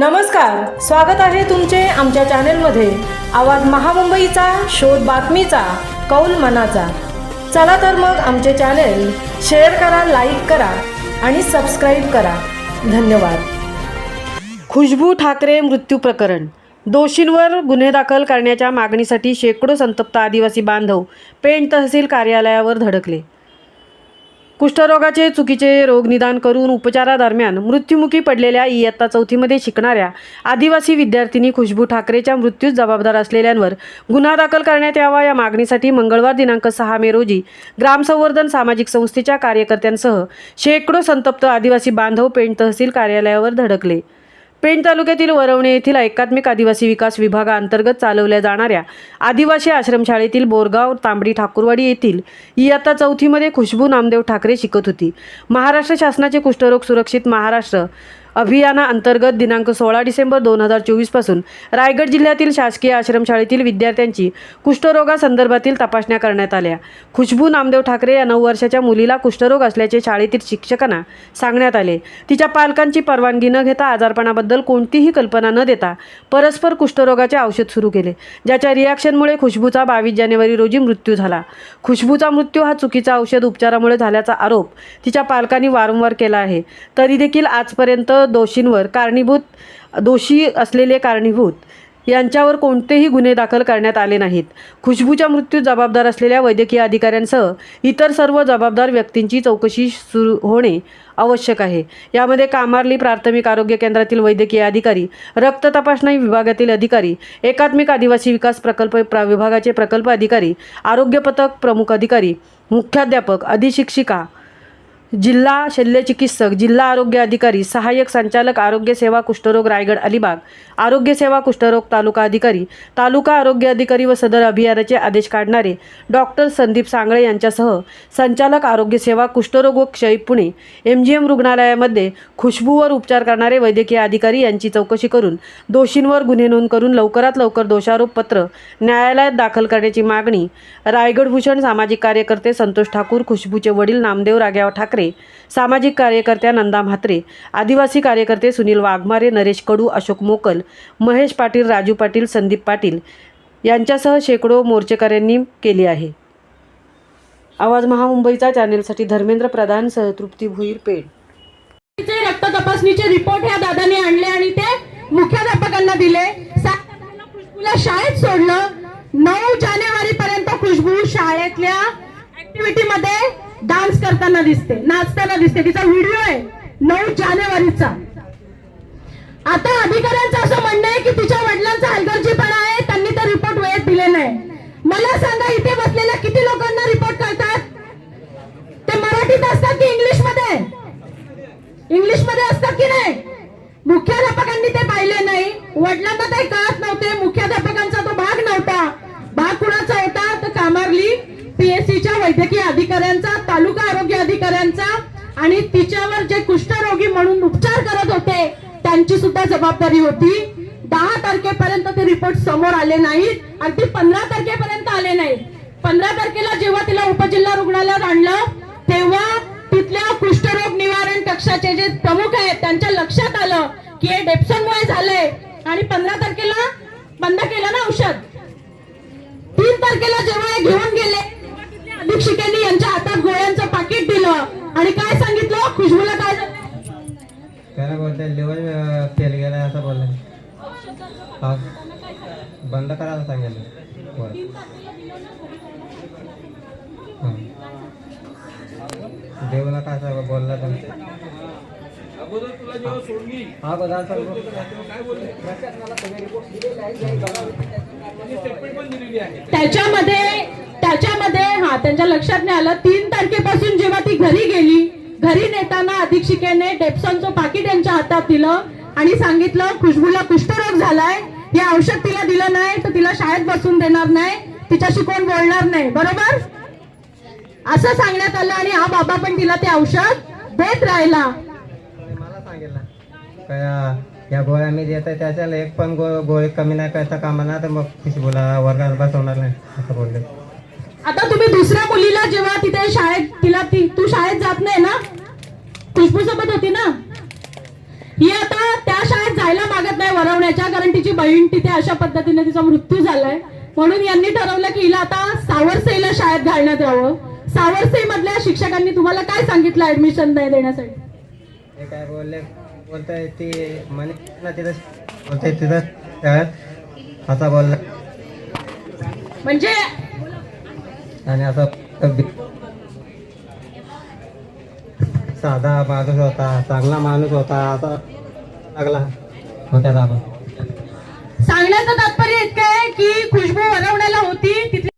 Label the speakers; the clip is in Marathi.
Speaker 1: नमस्कार स्वागत आहे तुमचे आमच्या चॅनेलमध्ये. आवाज महामुंबईचा शोध बातमीचा कौल मनाचा. चला तर मग आमचे चॅनेल शेअर करा लाईक करा आणि सबस्क्राईब करा. धन्यवाद. खुशबू ठाकरे मृत्यू प्रकरण. दोषींवर गुन्हे दाखल करण्याच्या मागणीसाठी शेकडो संतप्त आदिवासी बांधव पेण तहसील कार्यालयावर धडकले. कुष्ठरोगाचे चुकीचे रोगनिदान करून उपचारादरम्यान मृत्युमुखी पडलेल्या इयत्ता चौथीमध्ये शिकणाऱ्या आदिवासी विद्यार्थिनी खुशबू ठाकरेच्या मृत्यूस जबाबदार असलेल्यांवर गुन्हा दाखल करण्यात यावा या मागणीसाठी मंगळवार दिनांक सहा मे रोजी ग्रामसंवर्धन सामाजिक संस्थेच्या कार्यकर्त्यांसह शेकडो संतप्त आदिवासी बांधव पेण तहसील कार्यालयावर धडकले. पेण तालुक्यातील वरवणे येथील एकात्मिक आदिवासी विकास विभागाअंतर्गत चालवल्या जाणाऱ्या आदिवासी आश्रमशाळेतील बोरगाव तांबडी ठाकूरवाडी येथील इयत्ता चौथीमध्ये खुशबू नामदेव ठाकरे शिकत होती. महाराष्ट्र शासनाचे कुष्ठरोग सुरक्षित महाराष्ट्र अभियानाअंतर्गत दिनांक सोळा डिसेंबर दोन हजार चोवीसपासून रायगड जिल्ह्यातील शासकीय आश्रमशाळेतील विद्यार्थ्यांची कुष्ठरोगासंदर्भातील तपासण्या करण्यात आल्या. खुशबू नामदेव ठाकरे या नऊ वर्षाच्या मुलीला कुष्ठरोग असल्याचे शाळेतील शिक्षकांना सांगण्यात आले. तिच्या पालकांची परवानगी न घेता आजारपणाबद्दल कोणतीही कल्पना न देता परस्पर कुष्ठरोगाचे औषध सुरू केले. ज्याच्या रिॲक्शनमुळे खुशबूचा बावीस जानेवारी रोजी मृत्यू झाला. खुशबूचा मृत्यू हा चुकीचा औषध उपचारामुळे झाल्याचा आरोप तिच्या पालकांनी वारंवार केला आहे. तरी देखील आजपर्यंत दोषींवर कारणीभूत दोषी असलेले कारणीभूत यांच्यावर कोणतेही गुन्हे दाखल करण्यात आले नाहीत. खुशबूच्या मृत्यू जबाबदार असलेल्या वैद्यकीय अधिकाऱ्यांसह इतर सर्व जबाबदार व्यक्तींची चौकशी सुरू होणे आवश्यक आहे. यामध्ये कामार्ली प्राथमिक आरोग्य केंद्रातील वैद्यकीय अधिकारी रक्त तपासणी विभागातील अधिकारी एकात्मिक आदिवासी विकास प्रकल्प प्रा विभागाचे प्रकल्प अधिकारी आरोग्य पथक प्रमुख अधिकारी मुख्याध्यापक अधिशिक्षिका जिल्हा शल्यचिकित्सक जिल्हा आरोग्य अधिकारी सहाय्यक संचालक आरोग्य सेवा कुष्ठरोग रायगड अलिबाग. आरोग्य सेवा कुष्ठरोग तालुका अधिकारी तालुका आरोग्य अधिकारी व सदर अभियानाचे आदेश काढणारे डॉक्टर संदीप सांगळे यांच्यासह संचालक आरोग्य सेवा कुष्ठरोग व क्षय पुणे एम जी एम रुग्णालयामध्ये खुशबूवर उपचार करणारे वैद्यकीय अधिकारी यांची चौकशी करून दोषींवर गुन्हे नोंद करून लवकरात लवकर दोषारोप पत्र न्यायालयात दाखल करण्याची मागणी रायगड भूषण सामाजिक कार्यकर्ते संतोष ठाकूर खुशबूचे वडील नामदेव राग्याव ठाकरे सामाजिक कार्यकर्त्या नंदा म्हात्रे आदिवासी कार्यकर्ते सुनील वाघमारे नरेश कडू अशोक मोकल महेश पाटील राजू पाटील संदीप पाटील यांच्यासह शेकडो मोर्चेकऱ्यांनी केली आहे. आवाज महामुंबईचा चॅनेलसाठी धर्मेंद्र प्रधान सह तृप्ती भुईर पेड
Speaker 2: रक्त तपासणीचे रिपोर्ट ह्या दादाने आणले आणि ते मुख्याध्यापकांना दिले. खुशबूला शाळेत सोडलं. नऊ जानेवारी पर्यंत खुशबू शाळेतल्या ऍक्टिव्हिटी मध्ये डान्स करताना दिसते नाचताना दिसते. तिचा व्हिडिओ आहे नऊ जानेवारीचा. आता अधिकाऱ्यांचं असं म्हणणं आहे की तिच्या वडिलांचा हलगर्जीपणा आहे त्यांनी तर रिपोर्ट वेळेत दिले नाही. मला सांगा इथे बसलेल्या किती लोकांना रिपोर्ट करतात? ते मराठीत असतात की इंग्लिशमध्ये इंग्लिशमध्ये असतात की नाही? मुख्याध्यापकांनी ते पाहिले नाही. वडिलांना काही कळत नव्हते. मुख्याध्यापकांचा तो भाग नव्हता. भाग कुणाचा होता? तर कामारली पीएससीच्या वैद्यकीय अधिकाऱ्यांचा तालुका आरोग्य अधिकाऱ्यांचा आणि तिच्यावर जे कुष्ठरोगी म्हणून उपचार करत होते त्यांची सुद्धा जबाबदारी होती. दहा तारखेपर्यंत ते रिपोर्ट समोर आले नाहीत अगदी पंधरा तारखेपर्यंत आले नाहीत. पंधरा तारखेला जेव्हा तिला उपजिल्हा रुग्णालयात आणलं तेव्हा तिथल्या कुष्ठरोग निवारण कक्षाचे जे प्रमुख आहेत त्यांच्या लक्षात आलं की हे डेप्सनमुळे झालंय. आणि पंधरा तारखेला बंद केलं ना औषध? तीन तारखेला जेव्हा हे घेऊन गेले अधीक्षिकेने यांच्या हातात गोळ्यांचं पाकिट दिलं. आणि काय सांगितलं? खुशबूला काय झालं?
Speaker 3: त्याला बोलते लिव्हर फेल गेला असं बोलले. हा. बंद करायला सांगितलं. हां. देऊला काय सांग बोलला तर. हा. बघा
Speaker 2: त्याच्यामध्ये त्याच्यामध्ये त्यांच्या लक्षात नाही आलं. तीन तारखेपासून जेव्हा ती घरी गेली घरी नेताना अधीक्षिकेने डेप्सॉनचं पाकिट यांच्या हातात दिलं आणि सांगितलं खुशबूला कुष्ठरोग झालाय हे औषध तिला दिलं नाही तर तिला शाळेत बसून देणार नाही तिच्याशी कोण बोलणार नाही. बरोबर? असं सांगण्यात आलं आणि हा बाबा पण तिला ते औषध. देत राहिला.
Speaker 3: मला सांगितलं या गोळ्या मी देत आहे त्याच्याला एक पण गो गोळी कमी नाही करता कामा ना तर मग खुशबूला वर्गात बसवणार नाही. असं बोलले.
Speaker 2: आता तुम्ही दुसऱ्या मुलीला जेव्हा तिथे शाळेत तिला ती तू शाळेत जात नाही ना? खुशबू सोबत होती ना? ही आता त्या शाळेत जायला मागत याच्या कारण तिची बहीण तिथे अशा पद्धतीने तिचा मृत्यू झालाय. म्हणून यांनी ठरवलं की हिला आता सावरसेईला शाळेत घालण्यात यावं. सावरसेई मधल्या शिक्षकांनी तुम्हाला काय सांगितलं ऍडमिशन नाही देण्यासाठी?
Speaker 3: काय बोलले? बोलताय ती म्हणे तिथं बोलताय तिथं शाळेत असा बोलला
Speaker 2: म्हणजे
Speaker 3: आणि असं साधा माणूस होता चांगला माणूस होता असा लागला. होत्या दाबा
Speaker 2: सांगण्याचं तात्पर्य इतकं आहे की खुशबू वरवण्याला होती तिथे